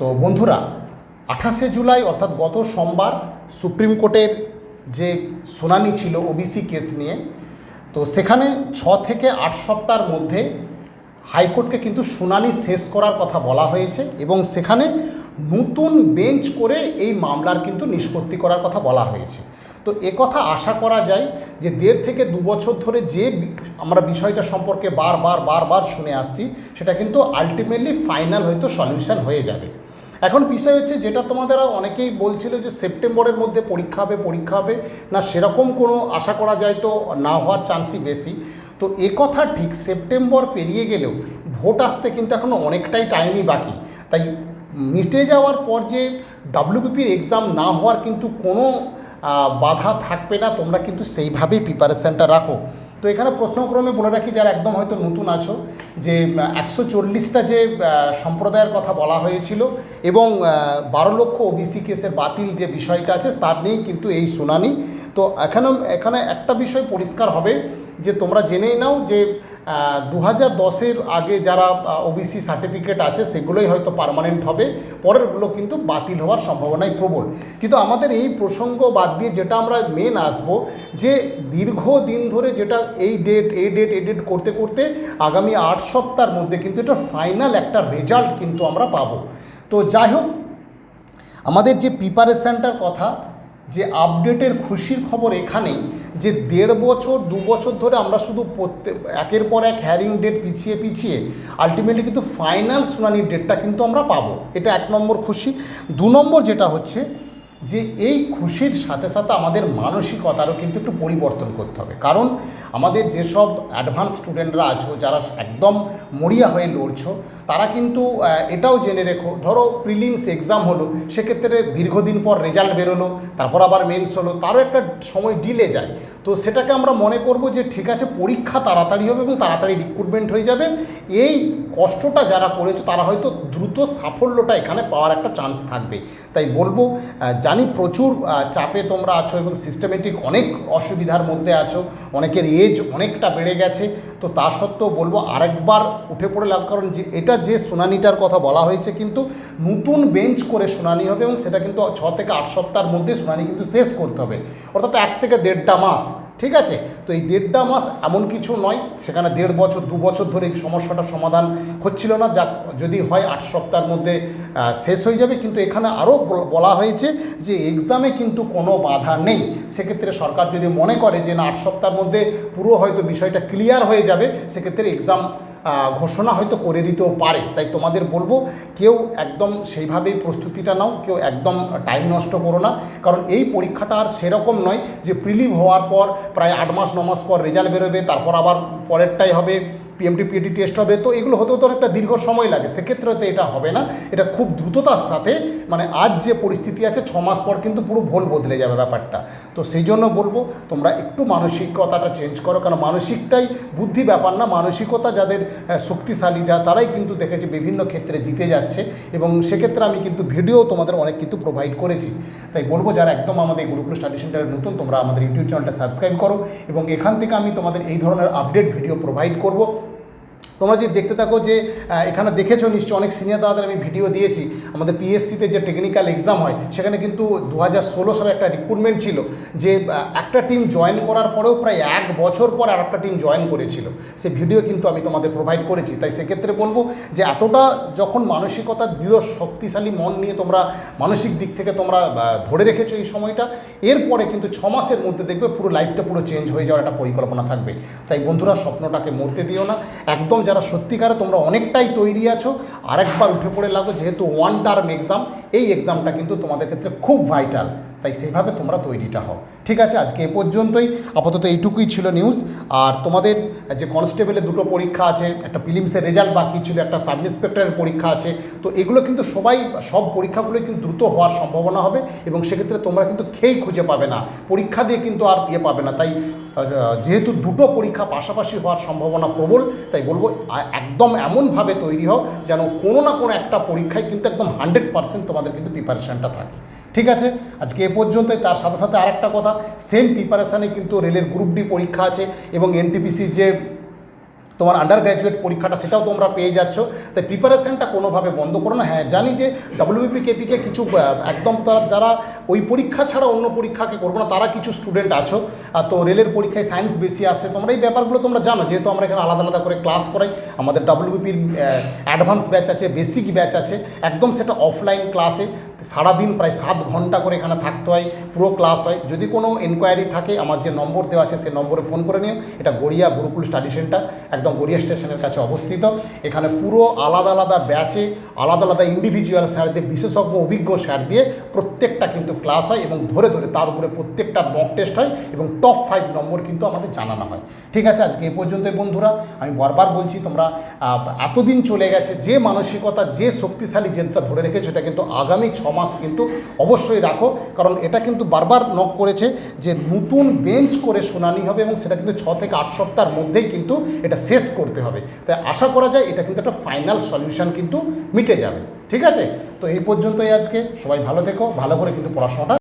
তো বন্ধুরা, আঠাশে জুলাই অর্থাৎ গত সোমবার সুপ্রিম কোর্টের যে শুনানি ছিল ওবিসি কেস নিয়ে, তো সেখানে ছ থেকে আট সপ্তাহের মধ্যে হাইকোর্টকে কিন্তু শুনানি শেষ করার কথা বলা হয়েছে এবং সেখানে নতুন বেঞ্চ করে এই মামলার কিন্তু নিষ্পত্তি করার কথা বলা হয়েছে। তো কথা আশা করা যায় যে দেড় থেকে দু বছর ধরে যে আমরা বিষয়টা সম্পর্কে বারবার বারবার শুনে আসছি, সেটা কিন্তু আলটিমেটলি ফাইনাল হয়তো সলিউশন হয়ে যাবে। এখন বিষয় হচ্ছে যেটা তোমাদের অনেকেই বলছিল যে সেপ্টেম্বরের মধ্যে পরীক্ষা হবে পরীক্ষা হবে। না, সেরকম কোনো আশা করা যায় তো না হওয়ার চান্সই বেশি। তো কথা ঠিক, সেপ্টেম্বর পেরিয়ে গেলেও ভোট আসতে কিন্তু এখনও অনেকটাই টাইমই বাকি। তাই মিটে যাওয়ার পর যে ডাব্লিউবিপির এক্সাম না হওয়ার কিন্তু কোনো বাধা থাকবে না। তোমরা কিন্তু সেইভাবেই প্রিপারেশানটা রাখো। তো এখানে প্রশ্নক্রমে বলে রাখি, যারা একদম হয়তো নতুন আছো, যে একশো চল্লিশটা যে সম্প্রদায়ের কথা বলা হয়েছিল এবং বারো লক্ষ ওবিসি কেসের বাতিল যে বিষয়টা আছে, তার নিয়েই কিন্তু এই শুনানি। তো এখানে এখানে একটা বিষয় পরিষ্কার হবে, যে তোমরা জেনেই নাও যে দু হাজার দশের আগে যারা ওবিসি সার্টিফিকেট আছে, সেগুলোই হয়তো পার্মানেন্ট হবে। পরেরগুলো কিন্তু বাতিল হওয়ার সম্ভাবনাই প্রবল। কিন্তু আমাদের এই প্রসঙ্গ বাদ দিয়ে যেটা আমরা মেন আসব, যে দীর্ঘদিন ধরে যেটা এই ডেট এই ডেট এই ডেট করতে করতে আগামী আট সপ্তাহের মধ্যে কিন্তু এটা ফাইনাল একটা রেজাল্ট কিন্তু আমরা পাবো। তো যাই হোক, আমাদের যে প্রিপারেশানটার কথা যে আপডেটের খুশির খবর এখানেই, যে দেড় বছর, দু বছর ধরে আমরা শুধু প্রত্যেক একের পর এক হ্যারিং ডেট পিছিয়ে পিছিয়ে আলটিমেটলি কিন্তু ফাইনাল শুনানির ডেটটা কিন্তু আমরা পাবো। এটা এক নম্বর খুশি। দু নম্বর যেটা হচ্ছে যে এই খুশির সাথে সাথে আমাদের মানসিকতারও কিন্তু একটু পরিবর্তন করতে হবে। কারণ আমাদের যেসব অ্যাডভান্স স্টুডেন্টরা আছো, যারা একদম মরিয়া হয়ে লড়ছো, তারা কিন্তু এটাও জেনে রেখো, ধরো প্রিলিমস এক্সাম হলো, সেক্ষেত্রে দীর্ঘদিন পর রেজাল্ট বেরোলো, তারপর আবার মেন্স হলো, তারও একটা সময় ডিলে যায়। তো সেটাকে আমরা মনে করব যে, ঠিক আছে, পরীক্ষা তাড়াতাড়ি হবে এবং তাড়াতাড়ি রিক্রুটমেন্ট হয়ে যাবে। এই কষ্টটা যারা করেছ, তারা হয়তো দ্রুত সাফল্যটা এখানে পাওয়ার একটা চান্স থাকবে। তাই বলব জানি প্রচুর চাপে তোমরা আছো এবং সিস্টেমেটিক অনেক অসুবিধার মধ্যে আছো, অনেকের এজ অনেকটা বেড়ে গেছে, তো তা সত্ত্বেও বলব আরেকবার উঠে পড়ে লাভ, কারণ যে, এটা যে শুনানিটার কথা বলা হয়েছে কিন্তু নতুন বেঞ্চ করে শুনানি হবে এবং সেটা কিন্তু ছ থেকে আট সপ্তাহের মধ্যে শুনানি কিন্তু শেষ করতে হবে। অর্থাৎ এক থেকে দেড়টা মাস ঠিক আছে? তো এই দেড়টা মাস এমন কিছু নয়, সেখানে দেড় বছর, দু বছর ধরে এই সমস্যাটা সমাধান হচ্ছিল না, যা যদি হয় আট সপ্তাহের মধ্যে শেষ হয়ে যাবে। কিন্তু এখানে আরও বলা হয়েছে যে এক্সামে কিন্তু কোনো বাধা নেই। সেক্ষেত্রে সরকার যদি মনে করে যে না, আট সপ্তাহের মধ্যে পুরো হয়তো বিষয়টা ক্লিয়ার হয়ে যাবে, সেক্ষেত্রে এক্সাম ঘোষণা হয়তো করে দিতেও পারে। তাই তোমাদের বলব, কেউ একদম সেইভাবেই প্রস্তুতিটা নাও, কেউ একদম টাইম নষ্ট করো না। কারণ এই পরীক্ষাটা আর সেরকম নয় যে প্রিলিভ হওয়ার পর, প্রায় আট মাস, ন মাস পর রেজাল্ট বেরোবে, তারপর আবার পরেরটাই হবে। পিএমটি পিএটি টেস্ট হবে, তো এগুলো হতেও তো একটা দীর্ঘ সময় লাগে। সেক্ষেত্রে তো এটা হবে না। এটা খুব দ্রুততার সাথে মানে আজ যে পরিস্থিতি আছে, ছ মাস পর কিন্তু পুরো ভোল বদলে যাবে ব্যাপারটা। তো সেই জন্য বলব, তোমরা একটু মানসিকতাটা চেঞ্জ করো, কারণ মানসিকটাই বুদ্ধি ব্যাপার না। মানসিকতা যাদের শক্তিশালী, যা তারাই কিন্তু দেখেছি বিভিন্ন ক্ষেত্রে জিতে যাচ্ছে। এবং সেক্ষেত্রে আমি কিন্তু ভিডিও তোমাদের অনেক কিন্তু প্রোভাইড করেছি। তাই বলব, যারা একদম আমাদের গুরুকুল স্টাডি সেন্টারে নতুন, তোমরা আমাদের ইউটিউব চ্যানেলটা সাবস্ক্রাইব করো এবং এখান থেকে আমি তোমাদের এই ধরনের আপডেট ভিডিও প্রোভাইড করব। তোমরা যদি দেখতে থাকো যে এখানে দেখেছ নিশ্চয়ই অনেক সিনিয়র দাদাদের আমি ভিডিও দিয়েছি। আমাদের পিএসসিতে যে টেকনিক্যাল এক্সাম হয়, সেখানে কিন্তু দু হাজার ষোলো সালে একটা রিক্রুটমেন্ট ছিল যে একটা টিম জয়েন করার পরেও প্রায় এক বছর পর আর একটা টিম জয়েন করেছিল। সে ভিডিও কিন্তু আমি তোমাদের প্রোভাইড করেছি। তাই সেক্ষেত্রে বলব যে, এতটা যখন মানসিকতা দৃঢ়, শক্তিশালী মন নিয়ে তোমরা মানসিক দিক থেকে তোমরা ধরে রেখেছো এই সময়টা, এরপরে কিন্তু ছ মাসের মধ্যে দেখবে পুরো লাইফটা পুরো চেঞ্জ হয়ে যাওয়ার একটা পরিকল্পনা থাকবে। তাই বন্ধুরা, স্বপ্নটাকে মরতে দিও না। একদম যারা সত্যিকারে, তোমরা অনেকটাই তৈরি আছো। আরেকবার উঠে পড়ে লাগো, যেহেতু ওয়ান টার্ম এক্সাম এই এক্সামটা কিন্তু তোমাদের ক্ষেত্রে খুব ভাইটাল তাই সেইভাবে তোমরা তৈরিটা হও। ঠিক আছে, আজকে এ পর্যন্তই। আপাতত এইটুকুই ছিল নিউজ আর তোমাদের যে কনস্টেবলের দুটো পরীক্ষা আছে, একটা প্রিলিমসের রেজাল্ট বাকি ছিল, একটা সাব ইন্সপেক্টরের পরীক্ষা আছে। তো এগুলো কিন্তু সবাই, সব পরীক্ষাগুলোই কিন্তু দ্রুত হওয়ার সম্ভাবনা হবে এবং সেক্ষেত্রে তোমরা কিন্তু খেয়েই খুঁজে পাবে না। পরীক্ষা দিয়ে কিন্তু আর ইয়ে পাবে না। তাই যেহেতু দুটো পরীক্ষা পাশাপাশি হওয়ার সম্ভাবনা প্রবল, তাই বলব একদম এমনভাবে তৈরি হও যেন কোনো না কোনো একটা পরীক্ষায় কিন্তু একদম হান্ড্রেড পার্সেন্ট তোমাদের কিন্তু প্রিপারেশানটা থাকে। ঠিক আছে? আজকে এ পর্যন্তই, তার সাথে সাথে আরেকটা কথা সেম প্রিপারেশানে কিন্তু রেলের গ্রুপ ডি পরীক্ষা আছে এবং এনটিপিসির যে তোমার আন্ডার গ্র্যাজুয়েট পরীক্ষাটা সেটাও তোমরা পেয়ে যাচ্ছ। তাই প্রিপারেশনটা কোনোভাবে বন্ধ করো না। হ্যাঁ জানি যে ডাব্লিউবিপি কেপিকে কিছু একদম তারা, যারা ওই পরীক্ষা ছাড়া অন্য পরীক্ষাকে করব না, তারা কিছু স্টুডেন্ট আছো। আর তো রেলের পরীক্ষায় সায়েন্স বেশি আসে। তোমরা এই ব্যাপারগুলো তোমরা জানো, যেহেতু আমরা এখানে আলাদা আলাদা করে ক্লাস করাই। আমাদের ডাব্লিউবিপির অ্যাডভান্স ব্যাচ আছে বেসিক ব্যাচ আছে। একদম সেটা অফলাইন ক্লাসে সারাদিন প্রায় সাত ঘণ্টা করে এখানে থাকতে হয়, পুরো ক্লাস হয়। যদি কোনো এনকোয়ারি থাকে, আমার যে নম্বর দেওয়া আছে, সেই নম্বরে ফোন করে নিও। এটা গড়িয়া গুরুকুল স্টাডি সেন্টার একদম গড়িয়া স্টেশনের কাছে অবস্থিত। এখানে পুরো আলাদা আলাদা ব্যাচে আলাদা আলাদা ইন্ডিভিজুয়াল স্যার দিয়ে বিশেষজ্ঞ, অভিজ্ঞ স্যার দিয়ে প্রত্যেকটা কিন্তু ক্লাস হয় এবং ধরে ধরে তার উপরে প্রত্যেকটা মক টেস্ট হয় এবং টপ ফাইভ নম্বর কিন্তু আমাদের জানানো হয়। ঠিক আছে, আজকে এই পর্যন্তই বন্ধুরা। আমি বারবার বলছি, তোমরা এতদিন চলে গেছে, যে মানসিকতা, যে শক্তিশালী জেদটা ধরে রেখেছো, এটা কিন্তু আগামী ছ মাস কিন্তু অবশ্যই রাখো, কারণ এটা কিন্তু বারবার নক করেছে যে নতুন বেঞ্চ করে শুনানি হবে এবং সেটা কিন্তু ছ থেকে আট সপ্তাহের মধ্যেই কিন্তু এটা শেষ করতে হবে। তাই আশা করা যায় এটা কিন্তু একটা ফাইনাল সলিউশন কিন্তু মিটে যাবে। ঠিক আছে? তো এই পর্যন্তই আজকে। সবাই ভালো থেকো, ভালো করে কিন্তু পড়াশোনাটা